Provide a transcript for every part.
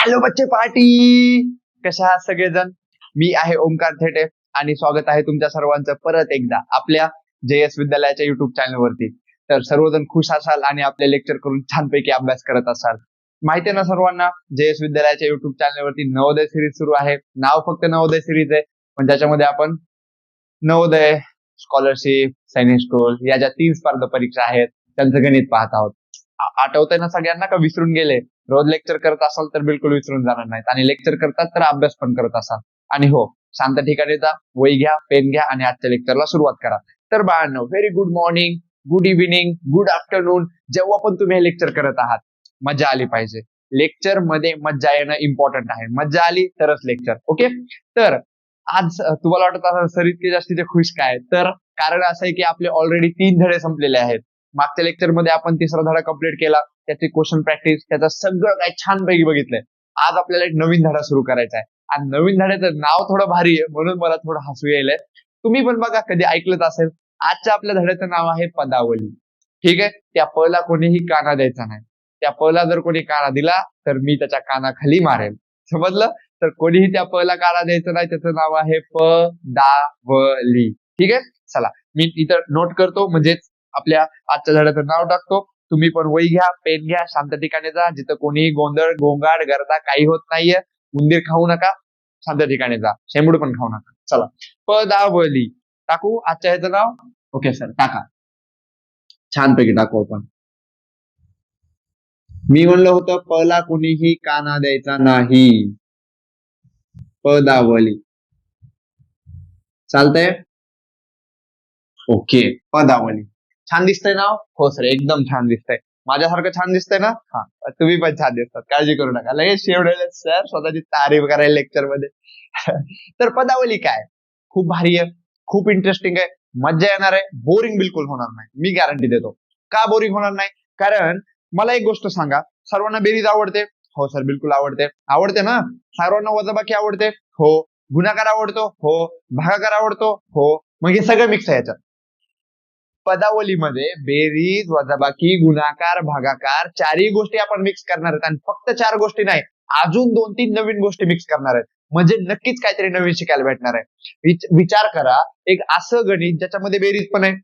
Hello बच्चे party. कशा आहात सगळेजण? मी आहे ओमकार थेटे आणि स्वागत आहे तुमच्या सर्वांचं परत एकदा आपल्या एस विद्यालयाच्या युट्यूब चॅनलवरती तर सर्वजण खुश असाल आणि आपले लेक्चर करून छानपैकी अभ्यास करत असाल. माहिती आहे ना सर्वांना एस विद्यालयाच्या युट्यूब चॅनलवरती नवोदय सिरीज सुरू आहे. नाव फक्त नवोदय सिरीज आहे पण त्याच्यामध्ये आपण नवोदय स्कॉलरशिप सैनिक स्कूल या ज्या तीन स्पर्धा परीक्षा आहेत त्यांचं गणित पाहत आहोत. आठवतंय ना सगळ्यांना का विसरून गेले? रोज लेक्चर करत असाल तर बिलकुल विसरून जाणार नाहीत. आणि लेक्चर करतात तर अभ्यास पण करत असाल. आणि हो शांत ठिकाणी जा वही घ्या पेन घ्या आणि आजच्या लेक्चरला सुरुवात करा. तर बाळांनो very good morning good evening good afternoon जेव्हा पण तुम्ही हे लेक्चर करत आहात मजा आली पाहिजे. लेक्चरमध्ये मज्जा येणं इम्पॉर्टंट आहे. मज्जा आली तरच लेक्चर ओके तर आज तुम्हाला वाटत असेल सर इतके जास्तीचे खुश काय? तर कारण असं आहे की आपले ऑलरेडी तीन धडे संपलेले आहेत. मागच्या लेक्चरमध्ये आपण तिसरा धडा कंप्लीट केला. त्याची क्वेश्चन प्रॅक्टिस त्याचं सगळं काही छानपैकी बघितलंय. आज आपल्याला एक नवीन धडा सुरू करायचा आहे. आणि नवीन धड्याचं नाव थोडं भारी आहे म्हणून मला थोडं हसू यायलंय. तुम्ही पण बघा कधी ऐकलंच असेल. आजच्या आपल्या धड्याचं नाव आहे पदावली. ठीक आहे? त्या पला कोणीही काना द्यायचा नाही. त्या पला जर कोणी काना दिला तर मी त्याच्या कानाखाली मारेल. समजलं? तर कोणीही त्या पला काना द्यायचं नाही त्याचं नाव आहे प दा व ली ठीक आहे? चला मी इथं नोट करतो. म्हणजेच आपल्या आजच्या धड्याचं नाव टाकतो. तुम्ही पण वही घ्या पेन घ्या शांत ठिकाणी जा. जिथं कोणीही गोंधळ गोंगाट गर्दा काही होत नाहीये. उंदीर खाऊ नका शांत ठिकाणी जा. शेंबूड पण खाऊ नका. चला. पदावली. टाकू? आजच्या ह्याचं नाव? ओके सर टाका. छानपैकी टाकू आपण. मी म्हणलं होतं पला कोणीही काना द्यायचा नाही. पदावली. चालतंय? ओके पदावली. छान दिसतंय ना? हो सर एकदम छान दिसतंय. माझ्यासारखं छान दिसतंय ना? हा तुम्ही पण छान दिसतात. काळजी करू नका. लगेच शेवडले सर स्वतःची तारीफ करायला लेक्चरमध्ये. तर पदावली काय? खूप भारी आहे. खूप इंटरेस्टिंग आहे. मज्जा येणार आहे. बोरिंग बिलकुल होणार नाही. मी गॅरंटी देतो. का बोरिंग होणार नाही? कारण मला एक गोष्ट सांगा. सर्वांना बेरीज आवडते? हो सर बिलकुल आवडते. आवडते ना? सर्वांना वजाबाकी आवडते? हो. गुणाकार आवडतो? हो. भागाकार आवडतो? हो. मग हे सगळं मिक्स आहे याच्यात. पदावलीमध्ये बेरीज वजाबाकी गुणाकार भागाकार चारही गोष्टी आपण मिक्स करणार आहेत. आणि फक्त चार गोष्टी नाही अजून दोन तीन नवीन गोष्टी मिक्स करणार आहेत. म्हणजे नक्कीच काहीतरी नवीन शिकायला भेटणार आहे. विचार करा एक असं गणित ज्याच्यामध्ये बेरीज पण आहे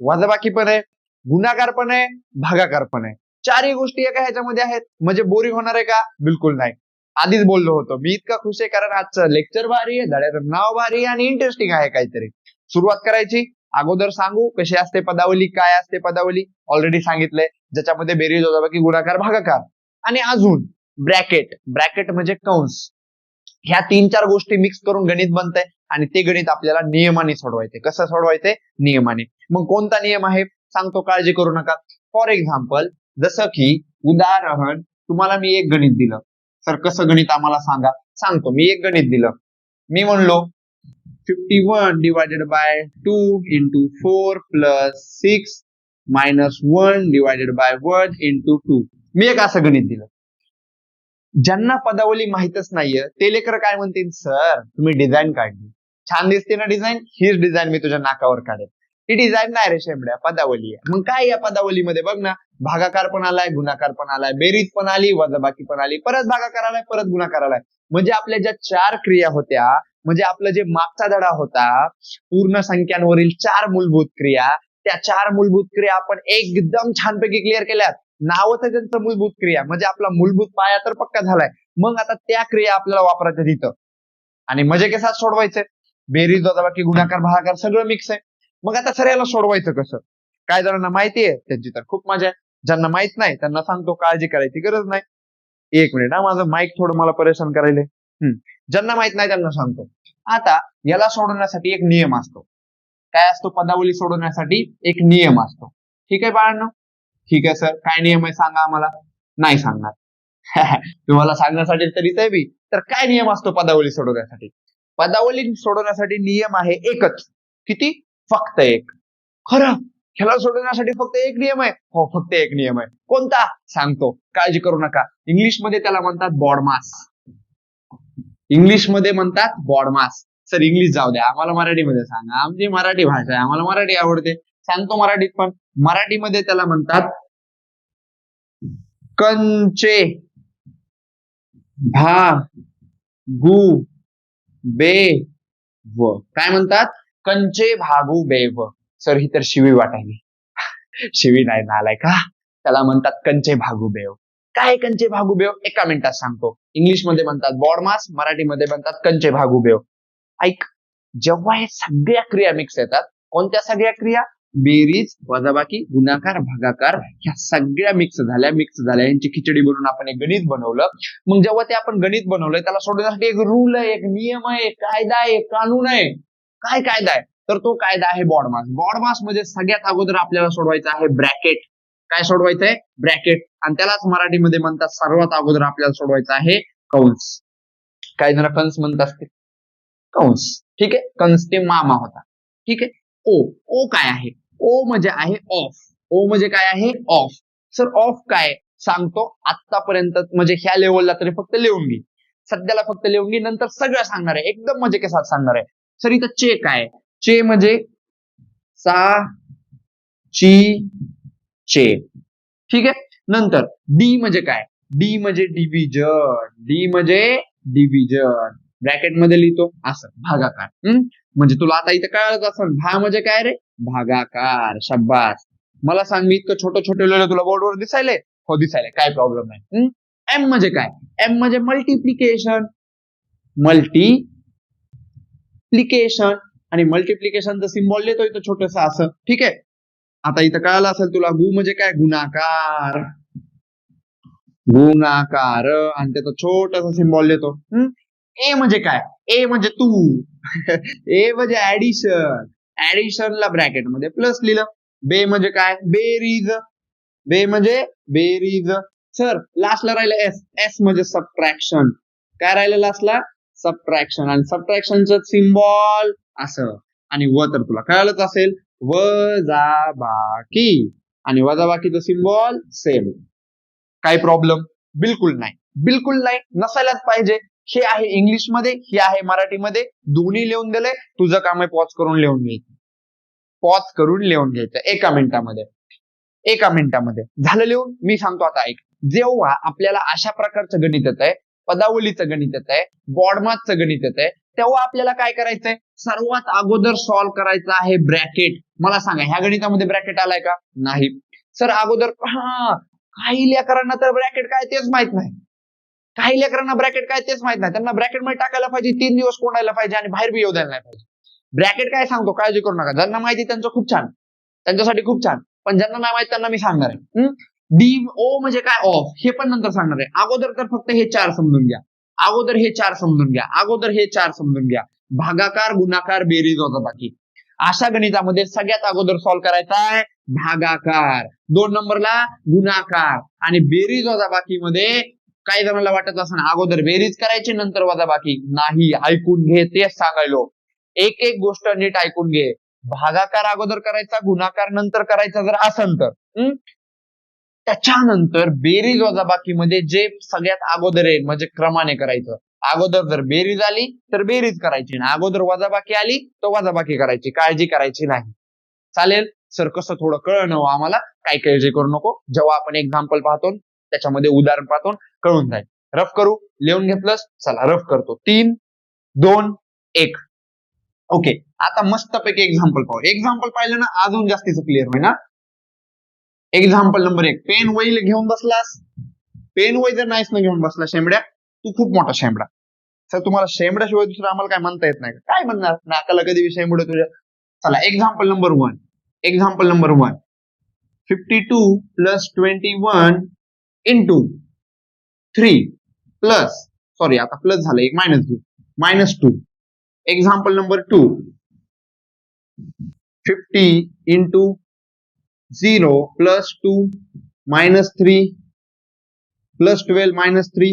वजाबाकी पण आहे गुणाकार पण आहे भागाकार पण आहे. चारही गोष्टी एका ह्याच्यामध्ये आहेत. म्हणजे बोरिंग होणार आहे का? बिलकुल नाही. आधीच बोललो होतो. मी इतका खुश आहे कारण आजचं लेक्चर भारी आहे धड्याचं नाव भारी आहे आणि इंटरेस्टिंग आहे काहीतरी. सुरुवात करायची. अगोदर सांगू कशी असते पदावली काय असते पदावली? ऑलरेडी सांगितलंय. ज्याच्यामध्ये बेरीज वजाबाकी गुणाकार भागाकार. आणि अजून ब्रॅकेट. ब्रॅकेट म्हणजे कंस. ह्या तीन चार गोष्टी मिक्स करून गणित बनतंय आणि ते गणित आपल्याला नियमाने सोडवायचे. कसं सोडवायचे? नियमाने. मग कोणता नियम आहे? सांगतो काळजी करू नका. फॉर एक्झाम्पल जसं की उदाहरण तुम्हाला मी एक गणित दिलं. सर कसं गणित आम्हाला सांगा? सांगतो मी एक गणित दिलं. मी म्हणलो fifty one by by two into four plus six minus one divided by one into two मी एक असं गणित दिलं. ज्यांना पदावली माहीतच नाहीये ते लेकर काय म्हणतील? सर तुम्ही डिझाईन काढली. छान दिसते ना डिझाईन हीच डिझाईन मी तुझ्या नाकावर काढेल ही डिझाईन नाही रे शेंबड्या पदावली आहे. मग काय या पदावलीमध्ये? बघ ना भागाकार पण आलाय गुणाकार पण आलाय बेरीज पण आली वजाबाकी पण आली परत भागाकार आलाय परत गुणाकार आलाय. म्हणजे आपल्या ज्या चार क्रिया होत्या म्हणजे आपलं जे मागचा धडा होता पूर्ण संख्यांवरील चार मूलभूत क्रिया त्या चार मूलभूत क्रिया आपण एकदम छानपैकी क्लिअर केल्यात. नावच आहे त्यांचं मूलभूत क्रिया म्हणजे आपला मूलभूत पाया तर पक्का झालाय. मग आता त्या क्रिया आपल्याला वापरायच्या तिथं. आणि म्हणजे मजे कसा सोडवायचे? बेरीज वजाबाकी गुणाकार भागाकार सगळं मिक्स आहे. मग आता सर याला सोडवायचं कसं? काय जणांना माहिती आहे? त्यांची तर खूप मजा आहे. ज्यांना माहीत नाही त्यांना सांगतो काळजी करायची गरज नाही. एक मिनिट हा माझं माईक थोडं मला परेशान करायला हम्म. ज्यांना माहीत नाही त्यांना सांगतो. आता याला सोडवण्यासाठी एक नियम असतो. काय असतो? पदावली सोडवण्यासाठी एक नियम असतो. ठीक आहे बाळांनो? ठीक आहे सर काय नियम आहे सांगा आम्हाला? नाही सांगणार. तुम्हाला सांगण्यासाठी तरी ते बी. तर काय नियम असतो पदावली सोडवण्यासाठी? पदावली सोडवण्यासाठी नियम आहे एकच. किती? फक्त एक. खरं. ह्याला सोडवण्यासाठी फक्त एक नियम आहे. हो फक्त एक नियम आहे. कोणता? सांगतो. काळजी करू नका. इंग्लिशमध्ये त्याला म्हणतात बॉडमास इंग्लिशमध्ये म्हणतात बॉडमास सर इंग्लिश जाऊ द्या. आम्हाला मराठीमध्ये सांगा. आमची मराठी भाषा आहे. आम्हाला मराठी आवडते. सांगतो मराठीत पण. मराठीमध्ये त्याला म्हणतात कंचे भा गु बे व. काय म्हणतात? कंचे भागू बेव सर ही तर शिवी वाटायली. शिवी नाही नालाय का त्याला म्हणतात कंचे भागू बेव काय कंचे भागुबेव हो? एका मिनिटात सांगतो. इंग्लिशमध्ये म्हणतात बॉडमास मराठीमध्ये म्हणतात कंचे भागुबेव हो. ऐक जेव्हा हे सगळ्या क्रिया मिक्स येतात कोणत्या सगळ्या क्रिया? बेरीज वजाबाकी गुणाकार भागाकार ह्या सगळ्या मिक्स झाल्या मिक्स झाल्या. यांची खिचडी बनवून आपण एक गणित बनवलं. मग जेव्हा ते आपण गणित बनवलंय त्याला सोडवण्यासाठी एक रूल आहे एक नियम आहे एक कायदा आहे कानून आहे. काय कायदा आहे? तर तो कायदा आहे बॉडमास बॉडमास म्हणजे सगळ्यात अगोदर आपल्याला सोडवायचं आहे ब्रॅकेट काय सोडवायचंय? ब्रॅकेट आणि त्यालाच मराठीमध्ये म्हणतात सर्वात अगोदर आपल्याला सोडवायचं आहे कंस. काही जण कंस म्हणत असते कंस. ठीक आहे? कंस ते मामा होता. ठीक आहे? ओ. ओ काय आहे? ओ म्हणजे आहे ऑफ ओ म्हणजे काय आहे? ऑफ सर ऑफ काय? सांगतो. आतापर्यंत म्हणजे ह्या लेवलला तरी फक्त लिहून घे सध्याला फक्त लिहून घे नंतर सगळं सांगणार आहे. एकदम म्हणजे केसात सांगणार आहे. सर इथं चे काय? चे म्हणजे सा ची चे ठीक आहे? नंतर डी म्हणजे काय? डी म्हणजे डिव्हिजन डी म्हणजे डिव्हिजन ब्रॅकेटमध्ये लिहितो. असं. भागाकार. म्हणजे तुला आता इथं कळत असेल. भा म्हणजे काय रे? भागाकार. शब्बास. मला सांग मी इतकं छोटं छोटं लिहिलं तुला बोर्डवर दिसायले हो दिसायले काय प्रॉब्लेम नाही. एम म्हणजे काय? एम म्हणजे मल्टिप्लिकेशन मल्टिप्लिकेशन आणि मल्टिप्लिकेशनचं सिम्बॉल लिहितो इथं छोटस असं. ठीक आहे? आता इथं कळालं असेल तुला गु म्हणजे काय? गुणाकार. गुणाकार. आणि त्याचं छोटस सिम्बॉल देतो. हम्म? ए म्हणजे काय? ए म्हणजे तू. ए म्हणजे ऍडिशन ऍडिशनला ब्रॅकेटमध्ये प्लस लिहिलं. बे म्हणजे काय? बेरीज बे म्हणजे बेरीज सर लास्टला राहिलं एस एस म्हणजे सबट्रॅक्शन काय राहिलं लास्टला सबट्रॅक्शन आणि सबट्रॅक्शनचं सिम्बॉल असं. आणि व तर तुला कळालंच असेल. वजाबाकी. आणि वजाबाकीचं सिम्बॉल सेम. काय प्रॉब्लेम बिलकुल नाही. बिलकुल नाही नसायलाच पाहिजे. हे आहे इंग्लिशमध्ये हे आहे मराठीमध्ये. दोन्ही लिहून दिलंय तुझं काम आहे पॉज करून लिहून घ्यायचं. पॉज करून लिहून घ्यायचं एका मिनिटामध्ये. एका मिनिटामध्ये. झालं लिहून मी सांगतो आता ऐक. जेव्हा आपल्याला अशा प्रकारचं गणित येत आहे पदावलीचं गणित येत आहे बॉडमाथचं गणित येत आहे तेव्हा आपल्याला काय करायचंय? सर्वात अगोदर सॉल्व्ह करायचं आहे ब्रॅकेट मला सांगा ह्या गणितामध्ये ब्रॅकेट आलाय का? नाही. सर अगोदर हा काही लेकरांना तर ब्रॅकेट काय तेच माहीत नाही. काही लेकरांना ब्रॅकेट काय तेच माहीत नाही. त्यांना ब्रॅकेटमध्ये टाकायला पाहिजे तीन दिवस कोणायला पाहिजे आणि बाहेर बी येऊ द्यायला नाही पाहिजे. ब्रॅकेट काय सांगतो? काळजी करू नका. ज्यांना माहिती त्यांचं खूप छान. त्यांच्यासाठी खूप छान. पण ज्यांना नाही माहीत त्यांना मी सांगणार आहे. डी ओ म्हणजे काय? ऑफ हे पण नंतर सांगणार आहे. अगोदर तर फक्त हे चार समजून घ्या. अगोदर हे चार समजून घ्या. अगोदर हे चार समजून घ्या. भागाकार गुणाकार बेरीज होता बाकी. अशा गणितामध्ये सगळ्यात अगोदर सॉल्व्ह करायचा आहे भागाकार. दोन नंबरला गुणाकार आणि बेरीज वजा मध्ये काही जणांना वाटत असं अगोदर बेरीज करायची नंतर वजा बाकी. नाही ऐकून घे तेच सांगायलो. एक एक गोष्ट नीट ऐकून घे. भागाकार अगोदर करायचा गुणाकार नंतर करायचा जर असन तर. हम्म? त्याच्यानंतर बेरीज वजाबाकीमध्ये जे सगळ्यात अगोदर आहे म्हणजे क्रमाने करायचं. अगोदर जर बेरीज आली तर बेरीज करायची ना अगोदर वजाबाकी आली तर वजाबाकी करायची. काळजी करायची नाही. चालेल? सर कसं थोडं कळणं हो आम्हाला. काय काळजी करू नको. जेव्हा आपण एक्झाम्पल पाहतो त्याच्यामध्ये उदाहरण पाहतो कळून जाईल. रफ करू लिहून घेतलंस चला रफ करतो. तीन दोन एक. ओके. आता मस्तपैकी एक्झाम्पल पाहू. एक्झाम्पल पाहिलं ना अजून जास्तीच क्लिअर होईल ना एक्झाम्पल नंबर एक. पेन वही घेऊन बसलास? पेन वही जर नाहीस ना घेऊन बसला शेंबड्या? तू खूप मोठा शेंबडा. सर तुम्हाला शेंबड्याशिवाय दुसरं आम्हाला काय म्हणता येत नाही का? काय म्हणणार? नाकाला कधी शेंबड तुझ्या चला example number one example number one fifty two plus twenty one into three plus sorry आता प्लस झालं एक minus two minus two example number two fifty into zero plus two minus three plus twelve minus three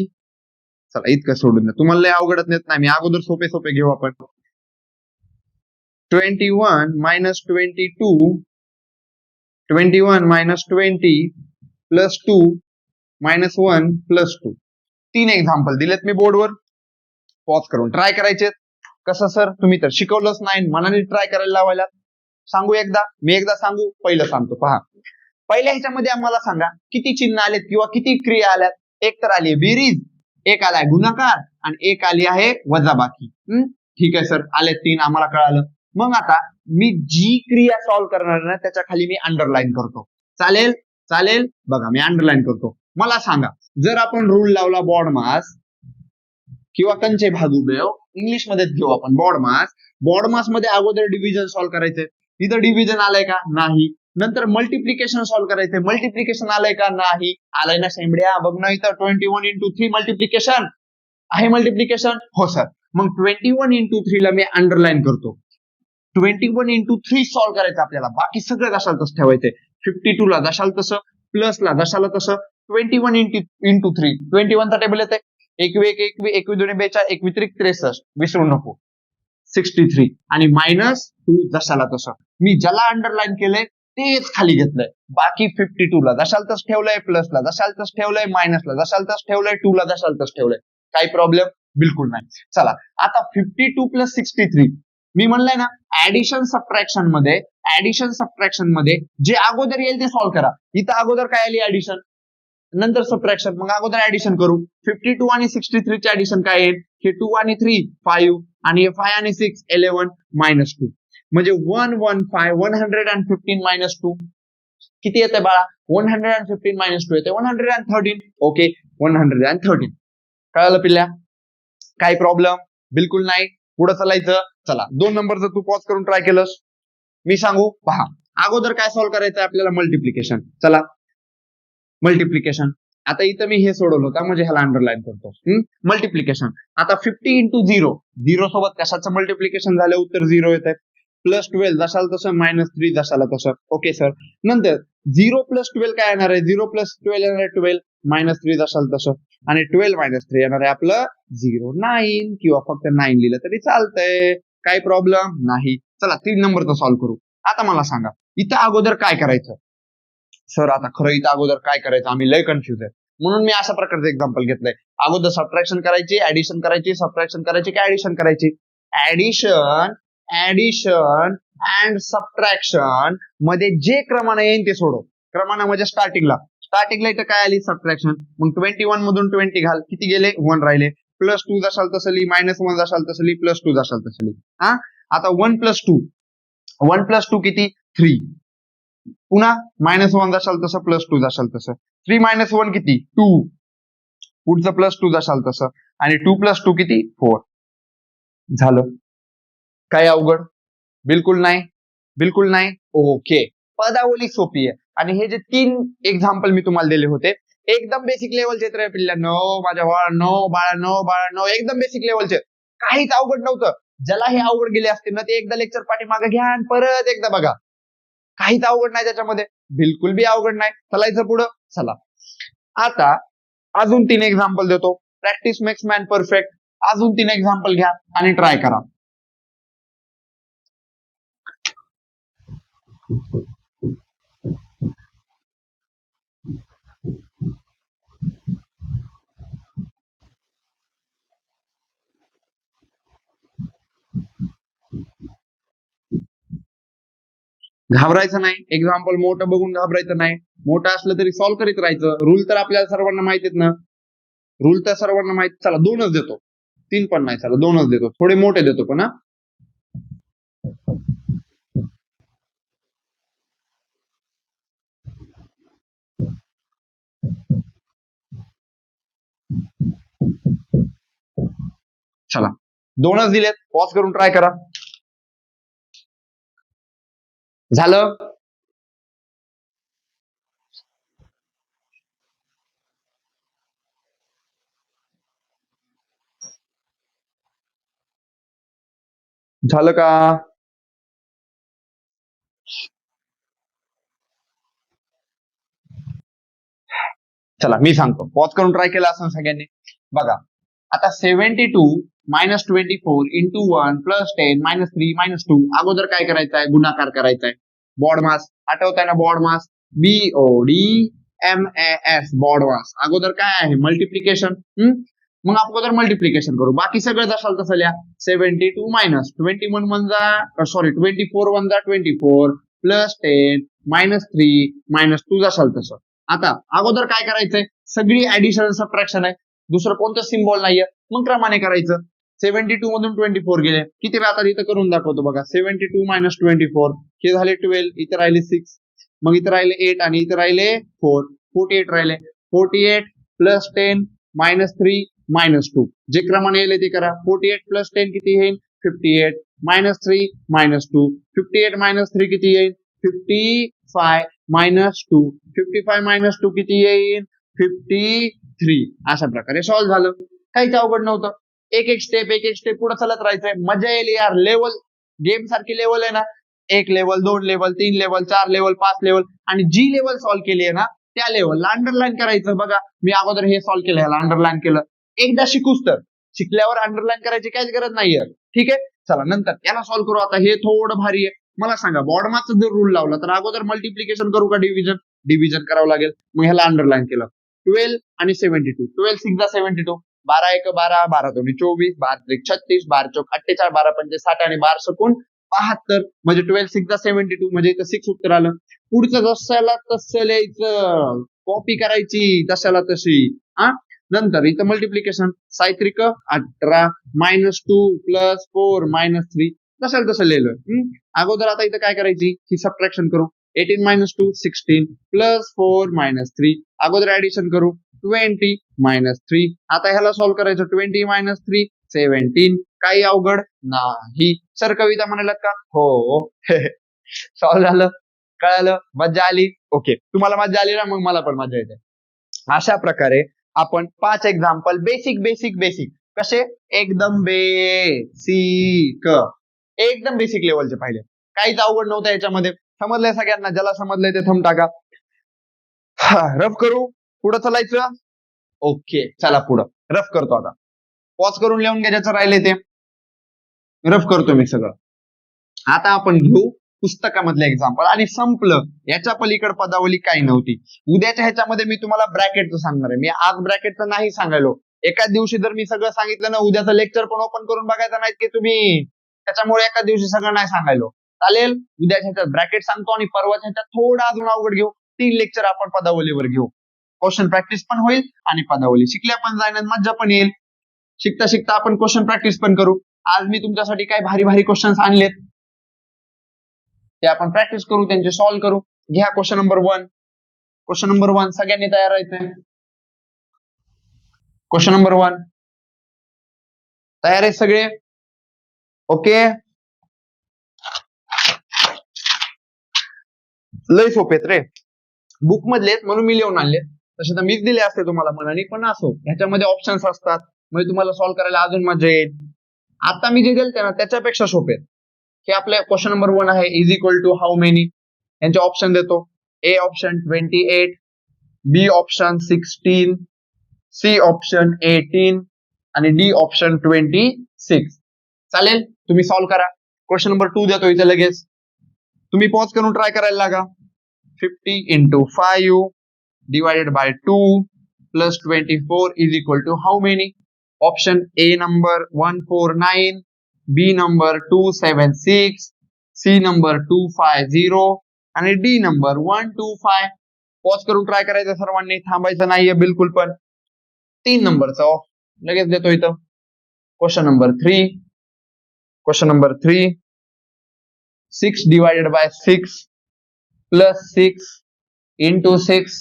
चला इतकं सोडून द्या. तुम्हाला लय अवघडत नेत नाही. मी अगोदर सोपे सोपे घेऊ आपण. Twenty one minus twenty two twenty one minus twenty plus two minus one plus two तीन एक्झाम्पल दिलेत मी बोर्डवर पॉज करून. ट्राय करायचे कसं सर तुम्ही तर शिकवलंच नाही मनाने ट्राय करायला लावायला. सांगू एकदा. मी एकदा सांगू पहिलं सांगतो. पहा. पहिल्या ह्याच्यामध्ये आम्हाला सांगा किती चिन्ह आलेत किंवा किती क्रिया आल्यात? एक तर आली बेरीज एक आलाय गुणाकार आणि एक आली आहे वजाबाकी. हम्म? ठीक आहे सर. आले तीन आम्हाला कळालं. मग आता मी जी क्रिया सॉल्व्ह करणार ना त्याच्याखाली मी अंडरलाईन करतो. चालेल? चालेल? बघा मी अंडरलाईन करतो. मला सांगा जर आपण रूल लावला बॉड मास किंवा कंचे भागुबेव इंग्लिश हो? मध्येच घेऊ आपण. बॉड मास बॉड मासमध्ये अगोदर डिव्हिजन सॉल्व्ह करायचंय इथं डिव्हिजन आलंय का? नाही. नंतर मल्टिप्लिकेशन सॉल्व्ह करायचंय. मल्टिप्लिकेशन आलंय का? नाही. आलंय ना शेंबड्या. बघ ना इथं twenty one into three multiplication आहे मल्टिप्लिकेशन हो सर मग ट्वेंटी वन इंटू थ्रीला मी अंडरलाईन करतो. Twenty one into three solve करायचं आपल्याला. बाकी सगळं जशाल तसं ठेवायचंय? फिफ्टी टू ला जशाल तसं प्लसला जशाला तसं twenty one into into three twenty वनचा table येते एकवी एक एकवी एकवी दोन बेचाळ एक त्रिक त्रेसष्ट. विसरू नको. सिक्स्टी थ्री आणि मायनस टू जशाला तसं. मी ज्याला अंडरलाईन केलंय तेच खाली घेतलंय. बाकी फिफ्टी टू ला जशाल तस ठेवलंय प्लसला जशाल तस ठेवलंय मायनसला जशाल तस ठेवलंय टू ला जशाल तस ठेवलंय. काही प्रॉब्लेम बिलकुल नाही. चला आता fifty two plus sixty three मी म्हणलंय ना ऍडिशन सबट्रॅक्शनमध्ये ऍडिशन सबट्रॅक्शनमध्ये जे अगोदर येईल ते सॉल्व्ह करा. इथं अगोदर काय आली ऍडिशन नंतर सबट्रॅक्शन मग अगोदर ऍडिशन करू. फिफ्टी टू आणि सिक्स्टी थ्रीचे ऍडिशन काय येईल? हे टू आणि थ्री फाईव्ह आणि फाय आणि सिक्स इलेव्हन मायनस टू म्हणजे one one five one hundred and fifteen minus two. किती येते बाळा? One hundred and fifteen minus two येते one hundred and thirteen. Okay one hundred and thirteen. कळालं पिल्ल्या? काय प्रॉब्लेम बिलकुल नाही. पुढे चालायचं? चला. दोन नंबरचं तू पॉज करून ट्राय केलंस. मी सांगू? पहा. अगोदर काय सॉल्व्ह करायचं आपल्याला? मल्टिप्लिकेशन चला. मल्टिप्लिकेशन आता इथं मी हे सोडवलं होतं म्हणजे ह्याला अंडरलाईन करतो. मल्टिप्लिकेशन आता फिफ्टी इंटू झिरो झिरो सोबत कशाचं मल्टिप्लिकेशन झालं? उत्तर झिरो येत आहे प्लस ट्वेल्व जशाल तसं मायनस थ्री दशाला तसं. ओके सर नंतर झिरो प्लस ट्वेल्व काय येणार आहे? झिरो प्लस ट्वेल्व येणार आहे ट्वेल्व मायनस थ्री जशाल तसं. आणि ट्वेल्व मायनस थ्री येणार आहे आपलं झिरो नाईन किंवा फक्त नाईन लिहिलं तरी चालतंय. काय प्रॉब्लेम नाही. चला तीन नंबरचा सॉल्व्ह करू. आता मला सांगा इथं अगोदर काय करायचं? सर आता खरं इथं अगोदर काय करायचं? आम्ही लय कन्फ्युज आहे. म्हणून मी अशा प्रकारचं एक्झाम्पल घेतलंय. अगोदर सबट्रॅक्शन करायची ऍडिशन करायची सबट्रॅक्शन करायची काय ऍडिशन करायची? ऍडिशन ऍडिशन अँड सबट्रॅक्शनमध्ये जे क्रमानं येईल ते सोडव. क्रमानं म्हणजे स्टार्टिंगला स्टार्टिंगला इथं काय आली? सबट्रॅक्शन मग ट्वेंटी वन मधून ट्वेंटी घाल. किती गेले? वन राहिले. प्लस टू जशाल तसली मायनस वन जशाल तसली प्लस टू जशाल तसली हा? आता one plus two one plus two किती? थ्री पुन्हा मायनस वन जशाल तसं प्लस टू जाशाल तसं. थ्री मायनस वन किती? टू पुढचं प्लस टू जाशाल तसं. आणि टू प्लस टू किती? फोर झालं. काय अवघड? बिलकुल नाही. बिलकुल नाही. ओके पदावली सोपी आहे. आणि हे जे तीन एक्झाम्पल मी तुम्हाला दिले होते एकदम बेसिक लेवलचे तर पिल्ल्या नो माझ्या बाळा नो बाळा नो बाळा नो एकदम बेसिक लेवलचे काहीच अवघड नव्हतं. ज्याला हे अवघड गेले असते ना ते एकदा लेक्चर पाठीमागे घ्या आणि परत एकदा बघा. काहीच अवघड नाही त्याच्यामध्ये. बिलकुल बी अवघड नाही. चलायचं पुढं. चला. आता अजून तीन एक्झाम्पल देतो. प्रॅक्टिस मेक्स मॅन परफेक्ट अजून तीन एक्झाम्पल घ्या आणि ट्राय करा. घाबरायचं नाही. एक्झाम्पल मोठं बघून घाबरायचं नाही. मोठं असलं तरी सॉल्व्ह करीत राहायचं. रूल तर आपल्याला सर्वांना माहीत आहेत ना. रूल तर सर्वांना माहीत. चला दोनच देतो. तीन पण नाही चला दोनच देतो. थोडे मोठे देतो पण चला. दोनच दिलेत. पॉज करून ट्राय करा. झालं? झालं का? चला मी सांगतो. पॉज करून ट्राय केला असं सगळ्यांनी. बघा. आता seventy two minus twenty four into one plus ten minus three minus two अगोदर काय करायचं आहे गुणाकार करायचा आहे बॉड मास आठवताय ना BODMAS B O D M S BODMAS अगोदर काय आहे? मल्टिप्लिकेशन मग अगोदर मल्टिप्लिकेशन करू. बाकी सगळं जशाल तसं लिहा. Seventy two minus twenty one one जा सॉरी ट्वेंटी फोर वन जा twenty four plus ten minus three minus two जसाल तसं. आता अगोदर काय करायचंय? सगळी ऍडिशन सबट्रॅक्शन आहे. दुसरं कोणतं सिम्बॉल नाहीये. मग क्रमाने करायचं. सेव्हन्टी टू मधून ट्वेंटी फोर गेले. किती वेळ आता इथं करून दाखवतो बघा. Seventy two minus twenty four हे झाले ट्वेल्व इथं राहिले सिक्स मग इथं राहिले एट आणि इथं राहिले फोर फोर्टी एट राहिले. Forty eight plus ten minus three minus two जे क्रमाने येईल ते करा. फोर्टी एट प्लस टेन किती येईल? Fifty eight minus three minus two fifty eight minus three किती येईल? Fifty five minus two fifty five minus two किती येईल? फिफ्टी थ्री अशा प्रकारे सॉल्व्ह झालं. काहीच अवघड नव्हतं. एक एक स्टेप एक एक स्टेप पुढे चालत राहायचंय. मजा येईल यार. लेवल गेम सारखी लेवल आहे ना. एक लेवल दोन लेवल तीन लेवल चार लेवल पाच लेवल आणि जी लेवल सॉल्व्ह केली आहे ना त्या लेवलला अंडरलाईन करायचं. बघा मी अगोदर हे सॉल्व्ह केलं ह्याला अंडरलाईन केलं. एकदा शिकूच तर. शिकल्यावर अंडरलाईन करायची काहीच गरज नाहीये. ठीक आहे? चला नंतर याला सॉल्व्ह करू. आता हे थोडं भारी आहे. मला सांगा बॉडमाचा जर रूल लावला तर अगोदर मल्टिप्लिकेशन करू का डिव्हिजन डिव्हिजन करावं लागेल. मग ह्याला अंडरलाईन केलं. ट्वेल्व आणि seventy two. Twelve six seventy two. बारा एक बारा बारा दोन्ही चोवीस बारा छत्तीस बारा चौक अठ्ठेचाळीस बारा पंचे साठ आणि बारा सकून बहात्तर. म्हणजे ट्वेल्व सिक्स सेव्हन्टी टू. म्हणजे इथं सिक्स उत्तर आलं. पुढचं जशाला तसं लिहायचं कॉपी करायची तशाला तशी. हा? नंतर इथं मल्टिप्लिकेशन सायत्रिक अठरा minus two plus four minus three तशाला तसं लिहिलं. हम्म? अगोदर आता इथं काय करायची? ही सबट्रॅक्शन करू. Eighteen minus two sixteen plus four minus three. अगोदर ऍडिशन करू. Twenty minus three. आता ह्याला सॉल्व्ह करायचं. ट्वेंटी मायनस थ्री सेव्हन्टीन काही अवघड नाही. सर कविता म्हणालात का? हो. सॉल्व्ह झालं. कळालं. मज्जा आली. ओके तुम्हाला मज्जा आली ना? मग मला पण मजा येते. अशा प्रकारे आपण पाच एक्झाम्पल बेसिक बेसिक बेसिक कसे? एकदम बेसिक एकदम बेसिक लेवलचे पाहिले. काहीच अवघड नव्हतं याच्यामध्ये. समजलंय सगळ्यांना? ज्याला समजलंय ते थंब टाका. रफ करू? पुढं चलायचं? ओके चला पुढं. रफ करतो आता. पॉज करून लिहून घ्या ज्याचं राहिले ते. रफ करतो मी सगळं. आता आपण घेऊ पुस्तकामधलं एक्झाम्पल आणि संपलं. याच्या पलीकडे पदावली काही नव्हती. उद्याच्या ह्याच्यामध्ये मी तुम्हाला ब्रॅकेटचं सांगणार आहे. मी आज ब्रॅकेटचं नाही सांगायलो. एकाच दिवशी जर मी सगळं सांगितलं ना उद्याचं लेक्चर पण ओपन करून बघायचं नाही की तुम्ही. त्याच्यामुळे एका दिवशी सगळं नाही सांगायलो. चालेल. उद्याच्या ह्याच्यात ब्रॅकेट सांगतो आणि परवाच्या ह्याच्यात थोडं अजून अवघड घेऊ. तीन लेक्चर आपण पदावलीवर घेऊ. क्वेश्चन प्रॅक्टिस पण होईल आणि पदावली शिकल्या पण जाईन मज्जा पण येईल. शिकता शिकता आपण क्वेश्चन प्रॅक्टिस पण करू. आज मी तुमच्यासाठी काय भारी भारी क्वेश्चन्स आणलेत. ते आपण प्रॅक्टिस करू त्यांचे सॉल्व्ह करू. घ्या question number one question number one सगळ्यांनी तयार आहे क्वेश्चन नंबर वन तयार आहे सगळे? ओके लय सोपे रे. बुक मधले म्हणून मी लिहून आणले तसे तर मीच दिले असते तुम्हाला मनाने पण असो. ह्याच्यामध्ये ऑप्शन्स असतात. म्हणजे तुम्हाला सॉल्व्ह करायला अजून मजा येईल. आता मी जे दिलते ना त्याच्यापेक्षा सोपे आहेत. हे आपल्या क्वेश्चन नंबर वन आहे is equal to how many यांचे ऑप्शन देतो. A option twenty eight B option sixteen C option eighteen आणि डी ऑप्शन ट्वेंटी सिक्स चालेल? तुम्ही सॉल्व्ह करा. क्वेश्चन नंबर टू देतो इथे लगेच. तुम्ही पॉज करून ट्राय करायला लागा. Fifty into five divided by two plus twenty four is equal to how many option A number one four nine B number two seven six C number two five zero आणि D number one two five pause करून try करायचं सर्वांनी थांबायचं नाहीये बिलकुल पण. तीन नंबरचा ऑफ लगेच देतो इथं. Question number three question number three six divided by six plus six into six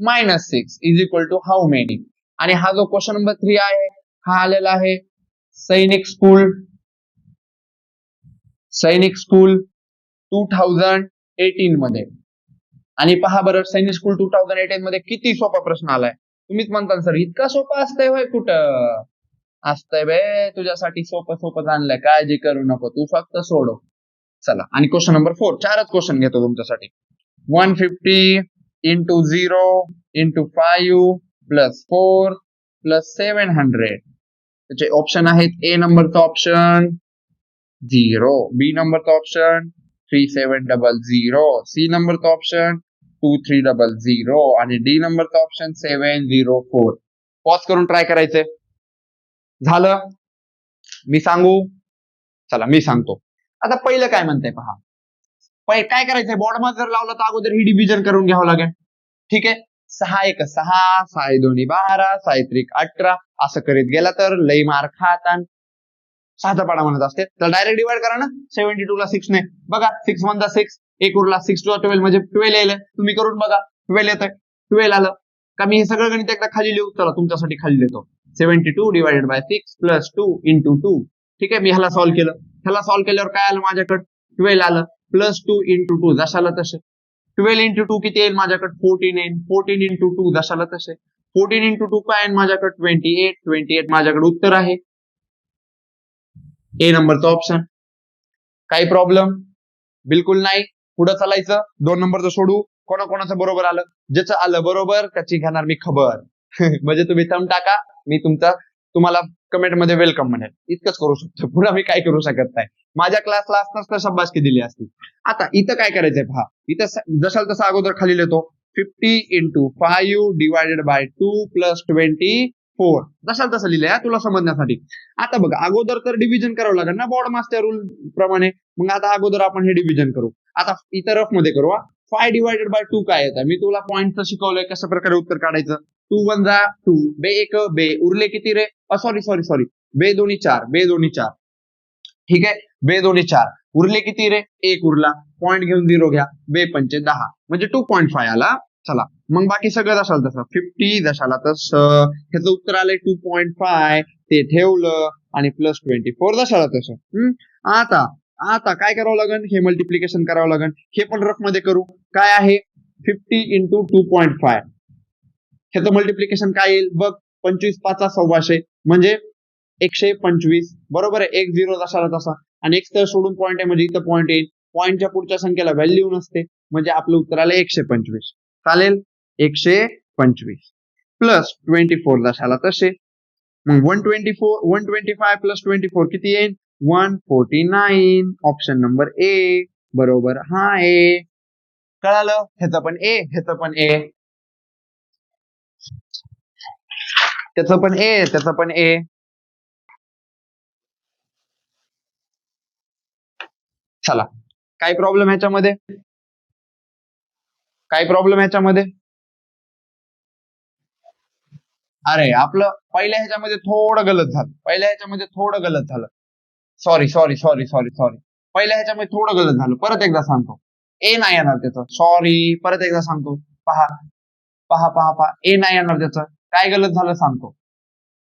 minus six is equal to how many आणि हा जो क्वेश्चन नंबर थ्री आहे हा आलेला आहे सैनिक स्कूल सैनिक स्कूल टू थाउजंड एटीन मध्ये. आणि पहा बरं सैनिक स्कूल टू थाउजंड एटीन मध्ये किती सोपा प्रश्न आलाय. तुम्हीच म्हणता सर इतका सोपा असतंय होय कुठं? असतंय बे तुझ्यासाठी सोपं सोपं जाणलंय काळजी करू नको तू फक्त सोडव. चला. आणि क्वेश्चन नंबर फोर चारच क्वेश्चन घेतो तुमच्यासाठी. One fifty into zero into five plus four plus seven hundred त्याचे ऑप्शन आहेत ए नंबरचं ऑप्शन झिरो बी नंबरचं option three seven double zero C नंबरचं option two three double zero आणि D नंबरचं option seven zero four pause करून try करायचंय झालं? मी सांगू? चला मी सांगतो. आता पहिलं काय म्हणताय पहा. पहिले काय करायचंय? बॉर्डमध्ये जर लावलं तर अगोदर ही डिव्हिजन करून घ्यावं लागेल. ठीक आहे? सहा एक सहा सहा दोन्ही बारा साय त्रिक अठरा. असं करीत गेला तर लई मार खातान साधा पाडा म्हणत असते. तर डायरेक्ट डिवाइड करा ना. सेव्हन्टी टू ला सिक्स ने. बघा सिक्स वन दा सिक्स एक उरला सिक्स टू ट्वेल्व म्हणजे ट्वेल्व येईल तुम्ही करून बघा. ट्वेल्व येत ट्वेल्व आलं. का मी हे सगळं गणित एकदा खाली लिहू? चला तुमच्यासाठी खाली लिहितो. Seventy two divided by six plus two into two ठीक आहे? मी ह्याला सॉल्व्ह केलं. ह्याला सॉल्व्ह केल्यावर काय आलं माझ्याकडे? ट्वेल्व आलं. प्लस टू इंटू टू जशाला तसे. ट्वेल्व इंटू टू किती येईल माझ्याकडे? फोर्टीन येईल फोर्टीन इंटू टू जशाला तसे. फोर्टीन इंटू टू काय आहे माझ्याकडे? ट्वेंटी एट ट्वेंटी एट माझ्याकडे उत्तर आहे. ए नंबरचं ऑप्शन काही प्रॉब्लेम बिलकुल नाही. पुढे चालायचं. दोन नंबरचं सोडू. कोणाकोणाचं बरोबर आलं? ज्याचं आलं बरोबर त्याची घेणार मी खबर. म्हणजे तुम्ही थम टाका. मी तुमचा तुम्हाला कमेंटमध्ये वेलकम म्हणेल. इतकंच करू शकतो. पुढे मी काय करू शकत नाही. माझ्या क्लासला असताच तर शब्बासकी दिली असती. आता इथं काय करायचंय पहा. इथं जसाल जशाल तसा अगोदर खाली लिहितो. Fifty into five divided by two plus twenty four जसाल तसं लिहिलंय तुला समजण्यासाठी. आता बघा अगोदर तर डिव्हिजन करावं लागेल ना बॉर्ड मास्टर रूल प्रमाणे. मग आता अगोदर आपण हे डिव्हिजन करू. आता इतर रफमध्ये करू फाय डिवायडेड बाय टू काय येतं मी तुला पॉईंटचं शिकवलंय कशा प्रकारे उत्तर काढायचं? टू वन जा टू बे एक बे. उरले किती रे? सॉरी सॉरी सॉरी बे दोन्ही चार बे दोन्ही चार. ठीक आहे? बे दोन्ही चार. उरले किती रे? एक उरला. पॉईंट घेऊन झिरो घ्या. बे पंचे दहा. म्हणजे टू पॉईंट फाय आला. चला. मग बाकी सगळं जशाल तसं. फिफ्टी दशाला तसं. ह्याचं उत्तर आलंय टू पॉईंट फाय ते ठेवलं. आणि प्लस ट्वेंटी फोर दशाला तसं. हम्म? आता आता काय करावं लागेल हे मल्टिप्लिकेशन करावं लागेल हे पण रफमध्ये करू. काय आहे? Fifty into two point five ह्याचं मल्टिप्लिकेशन काय येईल? बघ पंचवीस पाचा सव्वाशे. म्हणजे एकशे पंचवीस. बरोबर आहे? एक झिरो जशाला तसा. आणि एक तर सोडून पॉईंट आहे म्हणजे इथं पॉईंट येईल. पॉईंटच्या पुढच्या संख्येला व्हॅल्यू नसते. म्हणजे आपलं उत्तर आलं एकशे पंचवीस. चालेल? एकशे पंचवीस. प्लस ट्वेंटी फोर जशाला तसे. मग one twenty four one twenty five plus twenty four किती येईल one forty nine option number A बरोबर? हा ए कळालं? ह्याचं पण ए ह्याचं पण ए त्याचं पण ए त्याचं पण ए. चला. काय प्रॉब्लेम ह्याच्यामध्ये काय प्रॉब्लेम ह्याच्यामध्ये अरे आपलं पहिल्या ह्याच्यामध्ये थोडं गलत झालं. पहिल्या ह्याच्यामध्ये थोडं गलत झालं. Sorry sorry sorry sorry sorry पहिल्या ह्याच्यामध्ये थोडं गलत झालं. परत एकदा सांगतो. ए नाही येणार त्याचं. सॉरी परत एकदा सांगतो. पहा. पहा पहा पहा. ए नाही येणार त्याचं. काय गलत झालं सांगतो.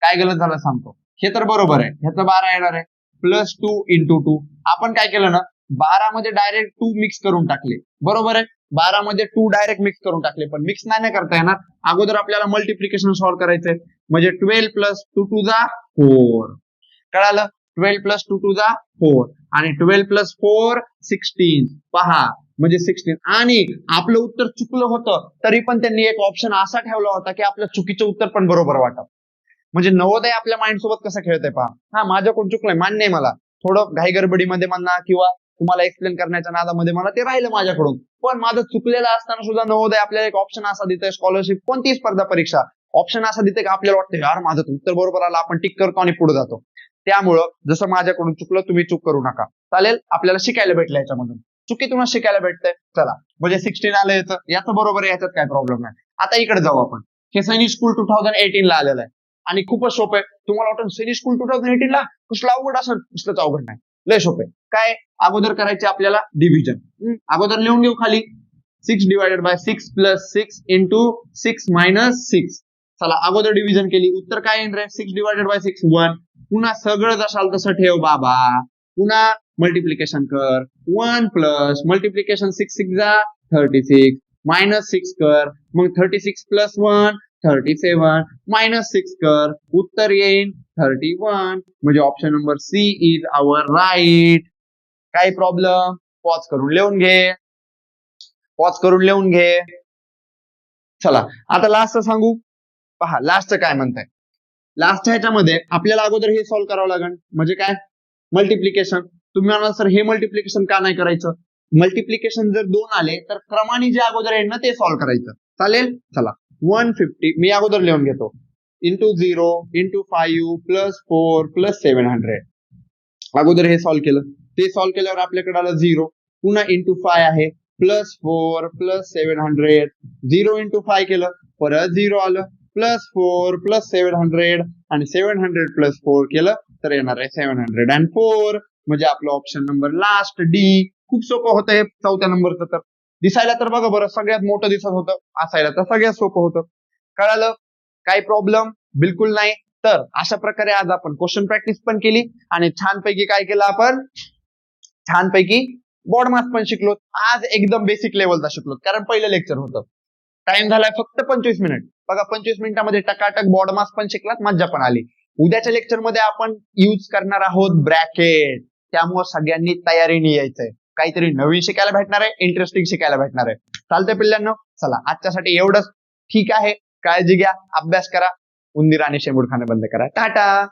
काय गलत झालं सांगतो. हे तर बरोबर आहे. ह्याचं बारा येणार आहे. प्लस टू इंटू टू आपण काय केलं ना बारा मध्ये डायरेक्ट टू मिक्स करून टाकले. बरोबर आहे? बारा मध्ये टू डायरेक्ट मिक्स करून टाकले. पण मिक्स नाही ना करता येणार. अगोदर आपल्याला मल्टिप्लिकेशन सॉल्व्ह करायचंय. म्हणजे ट्वेल्व प्लस टू टू जा फोर कळालं? ट्वेल्व प्लस टू टू जा फोर आणि ट्वेल्व प्लस फोर सिक्स्टीन पहा. म्हणजे सिक्स्टीन आणि आपलं उत्तर चुकलं होतं तरी पण त्यांनी एक ऑप्शन असा ठेवला होता की आपलं चुकीचं उत्तर पण बरोबर वाटत म्हणजे नवोदय आपल्या माइंड सोबत कसं खेळतंय पहा. हा माझ्याकडून चुकलंय? मान्य आहे मला. थोडं घाई गडबडीमध्ये म्हणा किंवा तुम्हाला एक्सप्लेन करण्याच्या नादामध्ये मला ते राहिलं माझ्याकडून. पण माझं चुकलेलं असताना सुद्धा नवोदय आपल्याला एक ऑप्शन असा देतंय स्कॉलरशिप कोणती स्पर्धा परीक्षा. ऑप्शन असा देते का आपल्याला वाटतं यार माझं उत्तर बरोबर आलं आपण टिक करतो आणि पुढे जातो. त्यामुळं जसं माझ्याकडून चुकलं तुम्ही चूक करू नका. चालेल? आपल्याला शिकायला भेटलं याच्यामधून. चुकीतूनच शिकायला भेटतंय. चला म्हणजे सिक्स्टीन आलं याचं. याचं बरोबर आहे याच्यात काय प्रॉब्लेम नाही. आता इकडे जाऊ आपण. हे सैनिक स्कूल टू थाउजंड एटीन ला आलेलं आहे. आणि खूपच सोपं आहे. तुम्हाला वाटतं सैनिक स्कूल टू थाउजंड एटीन ला कसलं अवघड असं कसलंच अवघड नाही. लय सोपे आहे. काय? अगोदर करायचे आपल्याला डिव्हिजन अगोदर लिहून घेऊ खाली. Six divided by six plus six into six minus six चला अगोदर डिव्हिजन केली. उत्तर काय येणार six divided by six one पुन्हा सगळं जसाल तसं ठेव बाबा. पुन्हा मल्टिप्लिकेशन कर one plus multiplication six six जा थर्टी सिक्स मायनस सिक्स कर मग thirty six plus one thirty seven minus six कर उत्तर येईल थर्टी वन म्हणजे option number C is our right काही प्रॉब्लेम पॉज करून लिहून घे. पॉज करून लिहून घे. चला आता लास्ट सांगू. पहा लास्ट काय म्हणताय? लास्ट ह्याच्यामध्ये आपल्याला अगोदर हे सॉल्व्ह करावं लागेल म्हणजे काय? मल्टिप्लिकेशन तुम्ही म्हणाल सर हे मल्टिप्लिकेशन का नाही करायचं? मल्टिप्लिकेशन जर दोन आले तर क्रमाने जे अगोदर आहे ना ते सॉल्व्ह करायचं. चालेल? चला. वन फिफ्टी मी अगोदर लिहून घेतो. Into zero into five plus four plus seven hundred अगोदर हे सॉल्व्ह केलं. ते सॉल्व्ह केल्यावर आपल्याकडे आलं झिरो पुन्हा इंटू फाय आहे. Plus four plus seven hundred zero into five केलं. परत झिरो आलं. Plus four plus seven hundred आणि सेव्हन हंड्रेड प्लस फोर केलं तर येणार आहे सेव्हन हंड्रेड अँड फोर म्हणजे आपलं ऑप्शन नंबर लास्ट डी खूप सोपं होतं हे चौथ्या नंबरचं तर. दिसायला तर बघा बरं सगळ्यात मोठं दिसत होतं. असायला तर सगळ्यात सोपं होतं. कळालं? काही प्रॉब्लेम बिलकुल नाही. तर अशा प्रकारे आज आपण क्वेश्चन प्रॅक्टिस पण केली आणि छानपैकी काय केलं आपण? छानपैकी बॉड मार्क्स पण शिकलो. आज एकदम बेसिक लेवलचा शिकलो. कारण पहिलं लेक्चर होतं. टाइम झालाय फक्त पंचवीस मिनिट बघा पंचवीस मिनिटामध्ये टकाटक बॉड मार्क्स पण शिकलात मज्जा पण आली. उद्याच्या लेक्चरमध्ये आपण युज करणार आहोत ब्रॅकेट त्यामुळे सगळ्यांनी तयारीने यायचंय. काहीतरी नवीन शिकायला भेटणार आहे इंटरेस्टिंग शिकायला भेटणार आहे. चालतंय पिल्ल्यांनो चला आजच्यासाठी एवढंच. ठीक आहे काळजी घ्या अभ्यास करा. उंदीर आणि शेंबूड खाणं बंद करा. टाटा!